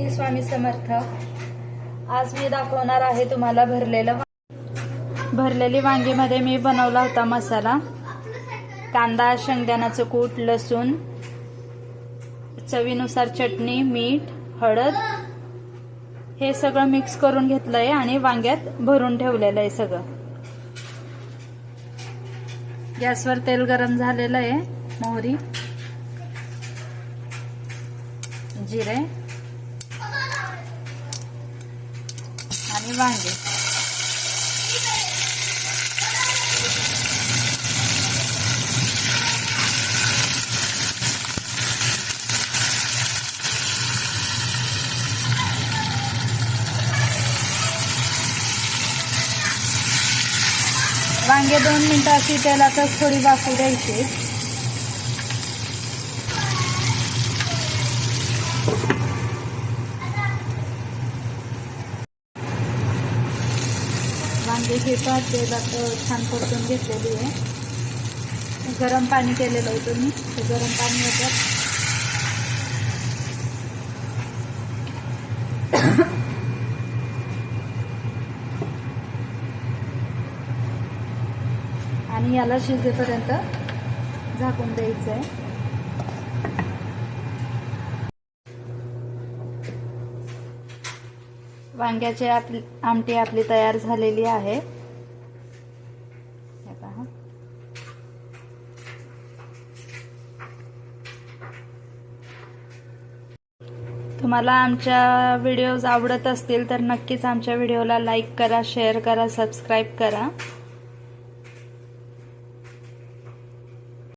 श्री स्वामी समर्थ. आज मी दाखवणार आहे तुम्हाला भरलेलं भरलेली वांगीमध्ये मी बनवला होता मसाला. कांदा शेंगदाण्याचं कूट लसूण चवीनुसार चटणी मीठ हळद. हे सगळं मिक्स करून घेतलंय आणि वांग्यात भरून ठेवलेलं आहे सगळं. गॅसवर तेल गरम झालेलं आहे मोहरी जिरे. आणि वांगे वांगे दोन मिनटं अशी तेलातच थोडी वाफू द्यायची वांगे घेतात तेलात छान परतून घेतलेली आहे. गरम पाणी केलेलं आहे तुम्ही ते गरम पाणी होतं आणि याला शिजेपर्यंत झाकून द्यायचं आहे वांग्याची आपली आमटी आपली तयार झालेली आहे हे पहा. तुम्हाला आमच्या व्हिडिओज आवडत असतील तर नक्कीच आमच्या व्हिडिओला लाईक करा शेअर करा सबस्क्राईब करा